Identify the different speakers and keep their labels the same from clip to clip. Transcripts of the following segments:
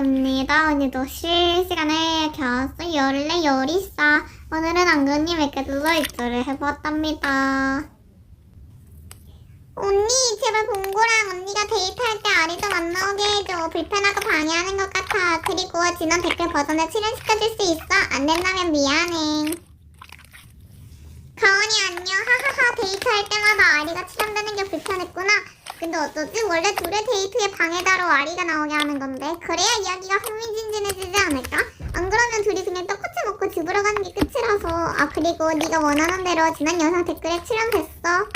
Speaker 1: 안녕입니다. 오늘도 실시간에 겨수 열래 요리사 오늘은 안그님에게 눌러 입조를 해보았답니다. 언니 제발 봉구랑 언니가 데이트할 때 아리 좀 안 나오게 해줘. 불편하고 방해하는 것 같아. 그리고 지난 댓글 버전에 출연시켜줄 수 있어? 안 된다면 미안해. 가은이 안녕. 하하하 데이트할 때마다 아리가 출연되는 게 불편했구나. 근데 어쩌지? 원래 둘의 데이트에 방해자로 아리가 나오게 하는 건데 그래야 이야기가 흥미진진해지지 않을까? 안 그러면 둘이 그냥 떡꼬치 먹고 집으로 가는 게 끝이라서 아 그리고 네가 원하는 대로 지난 영상 댓글에 출연됐어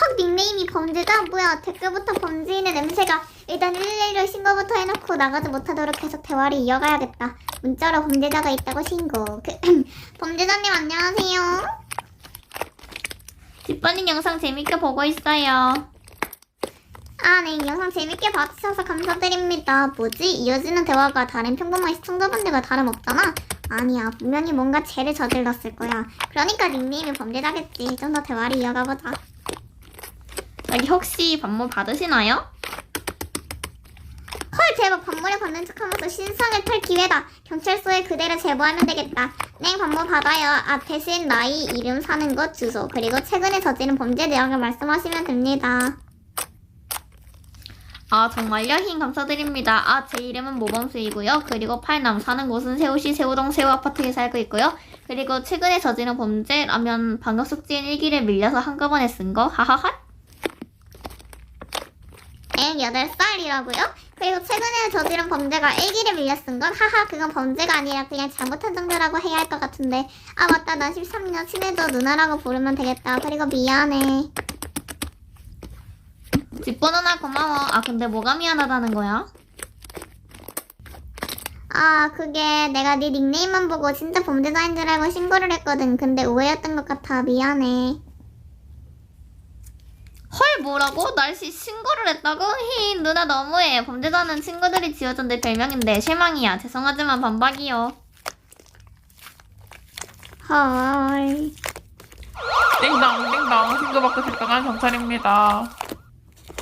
Speaker 1: 헉 닉네임이 범죄자? 뭐야 댓글부터 범죄인의 냄새가 일단 112로 신고부터 해놓고 나가지 못하도록 계속 대화를 이어가야겠다 문자로 범죄자가 있다고 신고 그, 범죄자님 안녕하세요
Speaker 2: 뒷번님 영상 재밌게 보고 있어요.
Speaker 1: 아, 네. 영상 재밌게 봐주셔서 감사드립니다. 뭐지? 이어지는 대화가 다른 평범한 시청자분들과 다름없잖아? 아니야. 분명히 뭔가 죄를 저질렀을 거야. 그러니까 닉네임이 범죄자겠지. 좀 더 대화를 이어가보자.
Speaker 2: 여기 혹시 반모 받으시나요?
Speaker 1: 반모를 받는 척하면서 신상을 털 기회다. 경찰서에 그대로 제보하면 되겠다. 네, 반모 받아요. 아, 대신 나이, 이름, 사는 곳, 주소, 그리고 최근에 저지른 범죄 내용을 말씀하시면 됩니다.
Speaker 2: 아 정말요? 흰 감사드립니다. 아 제 이름은 모범수이고요. 그리고 팔남 사는 곳은 세우시 세우동 세우 아파트에 살고 있고요. 그리고 최근에 저지른 범죄라면 방역 숙제인 일기를 밀려서 한꺼번에 쓴 거 하하하.
Speaker 1: 엥, 8살이라고요? 그리고 최근에 저지른 범죄가 일기를 밀려 쓴 건 하하 그건 범죄가 아니라 그냥 잘못한 정도라고 해야 할 것 같은데. 아 맞다. 나 13년 친해져 누나라고 부르면 되겠다. 그리고 미안해.
Speaker 2: 뒷번 누나 고마워. 아 근데 뭐가 미안하다는 거야?
Speaker 1: 아 그게 내가 네 닉네임만 보고 진짜 범죄자인 줄 알고 신고를 했거든. 근데 오해였던 것 같아. 미안해
Speaker 2: 헐 뭐라고? 날씨 신고를 했다고? 흰 누나 너무해. 범죄자는 친구들이 지어준 내 별명인데 실망이야. 죄송하지만 반박이요.
Speaker 1: 헐
Speaker 3: 띵동 띵동 신고받고 출동한 경찰입니다.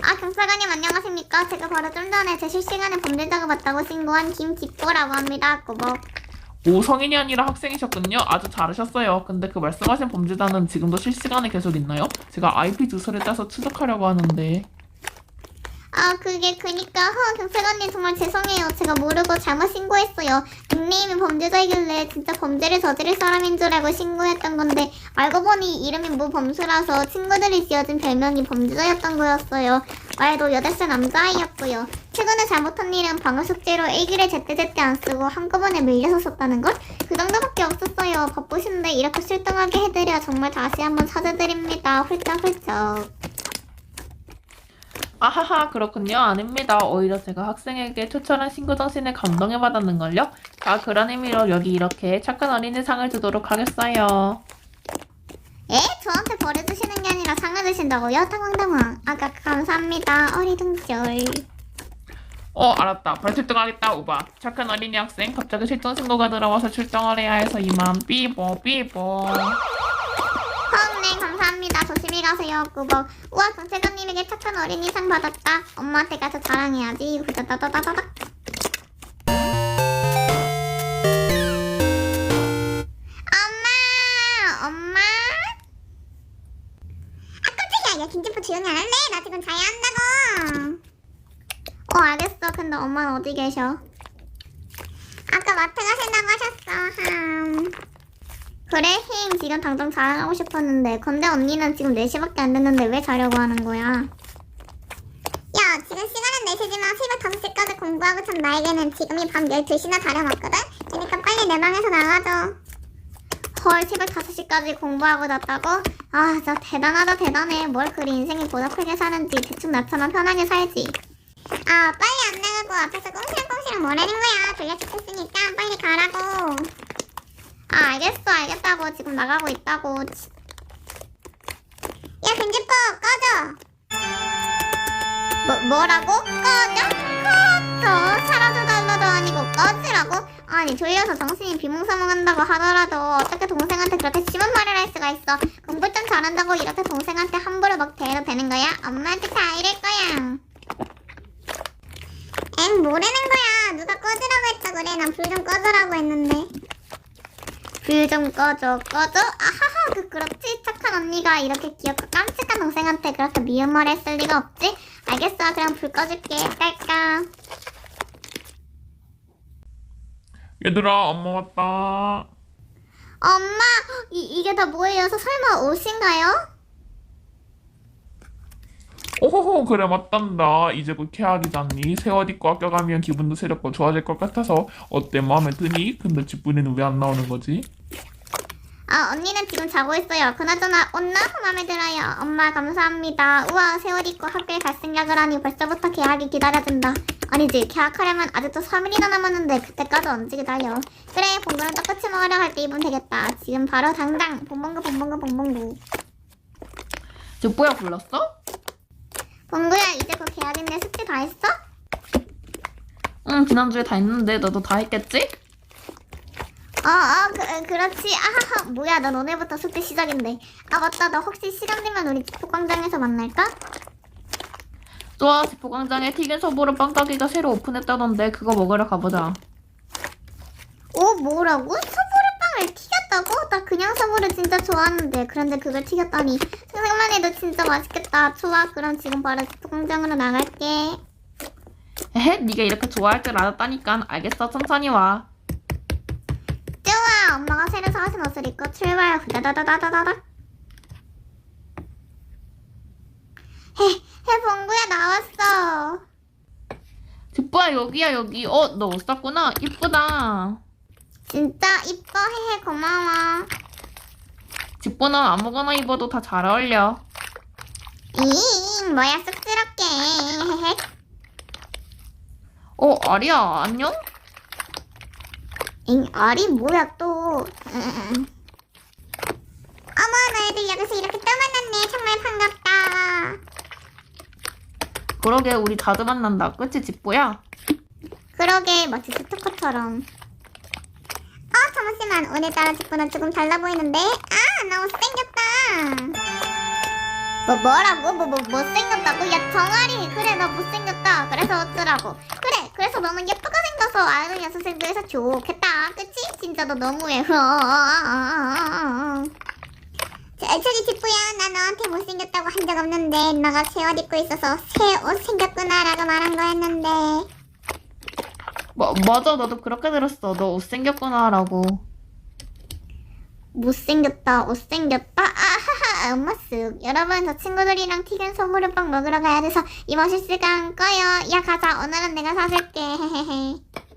Speaker 1: 아 경찰관님 안녕하십니까 제가 바로 좀 전에 제 실시간에 범죄자가 맞다고 신고한 김집보라고 합니다 꼬박
Speaker 3: 오 성인이 아니라 학생이셨군요. 아주 잘하셨어요. 근데 그 말씀하신 범죄자는 지금도 실시간에 계속 있나요? 제가 IP 주소를 따서 추적하려고 하는데
Speaker 1: 아 그게 그니까 허 경찰관님 정말 죄송해요 제가 모르고 잘못 신고했어요 닉네임이 범죄자이길래 진짜 범죄를 저지를 사람인 줄 알고 신고했던 건데 알고 보니 이름이 모범수라서 친구들이 지어준 별명이 범죄자였던 거였어요 말도 8살 남자아이였고요 최근에 잘못한 일은 방어 숙제로 일기를 제때제때 안 쓰고 한꺼번에 밀려서 썼다는 것? 그 정도밖에 없었어요 바쁘신데 이렇게 출동하게 해드려 정말 다시 한번 사죄드립니다 훌쩍훌쩍
Speaker 3: 아하하 그렇군요. 아닙니다. 오히려 제가 학생에게 초철한 신고 정신을 감동해 받았는걸요. 자 그런 의미로 여기 이렇게 착한 어린이 상을 주도록 하겠어요.
Speaker 1: 에? 저한테 버려주시는 게 아니라 상을 주신다고요? 당황당황. 아까 감사합니다. 어리둥절.
Speaker 3: 어 알았다. 바로 출동하겠다 오바. 착한 어린이 학생 갑자기 실종 신고가 들어와서 출동을 해야 해서 이만 삐보 삐보.
Speaker 1: 네 감사합니다. 조심히 가세요. 꾸벅. 우와 경찰관님에게 착한 어린이 상 받았다. 엄마한테 가서 자랑해야지. 후다다다다다닥. 알겠어. 근데 엄마는 어디 계셔? 아까 마트 가신다고 하셨어. 함. 그래 힝 지금 당장 자랑하고 싶었는데 근데 언니는 지금 4시밖에 안 됐는데 왜 자려고 하는 거야 야 지금 시간은 4시지만 새벽 5시까지 공부하고 참 나에게는 지금이 밤 12시나 다려놨거든 그러니까 빨리 내 방에서 나가줘 헐 새벽 5시까지 공부하고 잤다고? 아 진짜 대단하다 대단해 뭘 그리 인생이 보답하게 사는지 대충 나처럼 편하게 살지 아 빨리 안 나가고 앞에서 꽁시랑꽁시랑 뭐라는 거야 졸려 죽겠으니까 빨리 가라고 아 알겠어 알겠다고 지금 나가고 있다고 치. 야 금지법 꺼져 뭐, 뭐라고? 꺼져? 꺼져 사라져 달라도 아니고 꺼지라고? 아니 졸려서 정신이 비몽사몽한다고 하더라도 어떻게 동생한테 그렇게 심한 말을 할 수가 있어 공부 좀 잘한다고 이렇게 동생한테 함부로 막 대해도 되는 거야? 엄마한테 다 이럴 거야 뭐라는 거야? 누가 꺼지라고 했다 그래? 난 불 좀 꺼주라고 했는데. 불 좀 꺼줘, 꺼줘? 아하하, 그 그렇지? 착한 언니가 이렇게 귀엽고 깜찍한 동생한테 그렇게 미운 말 했을 리가 없지? 알겠어, 그럼 불 꺼줄게. 깔까?
Speaker 3: 얘들아, 엄마 왔다.
Speaker 1: 엄마, 이, 이게 다 뭐예요? 서- 설마 옷인가요?
Speaker 3: 오호호, 그래, 맞단다. 이제 곧 개학이잖니. 새옷 입고 학교 가면 기분도 새롭고 좋아질 것 같아서. 어때, 마음에 드니? 근데 집분이는 왜 안 나오는 거지?
Speaker 1: 아, 언니는 지금 자고 있어요. 그나저나 옷 너무 마음에 들어요. 엄마 감사합니다. 우와, 새옷 입고 학교에 갈 생각을 하니 벌써부터 계약이 기다려진다. 아니지, 계약하려면 아직도 3일이나 남았는데 그때까지 언제 기다려. 그래, 봉구랑 똑같이 먹으러 갈 때 입으면 되겠다. 지금 바로 당장 봉봉구 봉봉구 봉봉구.
Speaker 3: 집보야 불렀어?
Speaker 1: 봉구야, 이제 곧 계약인데 숙제 다 했어?
Speaker 2: 응, 지난주에 다 했는데 너도 다 했겠지?
Speaker 1: 어, 어, 그, 그렇지. 아하하, 뭐야, 나 오늘부터 숙제 시작인데. 아, 맞다. 너 혹시 시간 되면 우리 집포광장에서 만날까?
Speaker 2: 좋아, 지포광장에 튀긴 소보로 빵가게가 새로 오픈했다던데 그거 먹으러 가보자.
Speaker 1: 오 뭐라고? 서부르빵을 튀겼다고? 나 그냥 서부를 진짜 좋아하는데 그런데 그걸 튀겼다니 생각만 해도 진짜 맛있겠다 좋아 그럼 지금 바로 공장으로 나갈게
Speaker 2: 에헤, 네가 이렇게 좋아할 줄 알았다니까. 알겠어, 천천히 와.
Speaker 1: 좋아 엄마가 새로 사신 옷을 입고 출발 후다다다다다다 헤 헤 봉구야 나왔어
Speaker 2: 집보야, 여기야, 여기. 어, 너옷 샀구나. 이쁘다.
Speaker 1: 진짜 이뻐 헤헤 고마워
Speaker 2: 집보는 아무거나 입어도 다 잘 어울려.
Speaker 1: 잉 뭐야 쑥스럽게
Speaker 2: 어, 아리야, 안녕?
Speaker 1: 잉 아리 뭐야 또 음. 어머 너희들 여기서 이렇게 또 만났네 정말 반갑다
Speaker 2: 그러게, 우리 자주 만난다. 그치, 집보야?
Speaker 1: 그러게 마치 스토커처럼 어 잠시만 오늘따라 직구는 조금 달라 보이는데? 아 나 못생겼다. 뭐 뭐라고? 뭐 뭐 못생겼다고? 야 정아리. 그래 나 못생겼다. 그래서 어쩌라고? 그래 그래서 너는 예쁘게 생겨서 아는 여선생들에서 좋겠다. 그치? 진짜 너 너무해. 자, 저기 직구야. 나 너한테 못생겼다고 한 적 없는데 너가 새 옷 입고 있어서 새 옷 생겼구나 라고 말한 거였는데
Speaker 2: 뭐, 맞아, 나도 그렇게 들었어. 너옷 생겼구나라고.
Speaker 1: 못생겼다, 못생겼다. 아하하, 엄마 쓱. 여러분, 저 친구들이랑 튀긴 소무르빵 먹으러 가야 돼서 이번 실시간 꺼요. 야, 가자. 오늘은 내가 사줄게. 헤헤헤.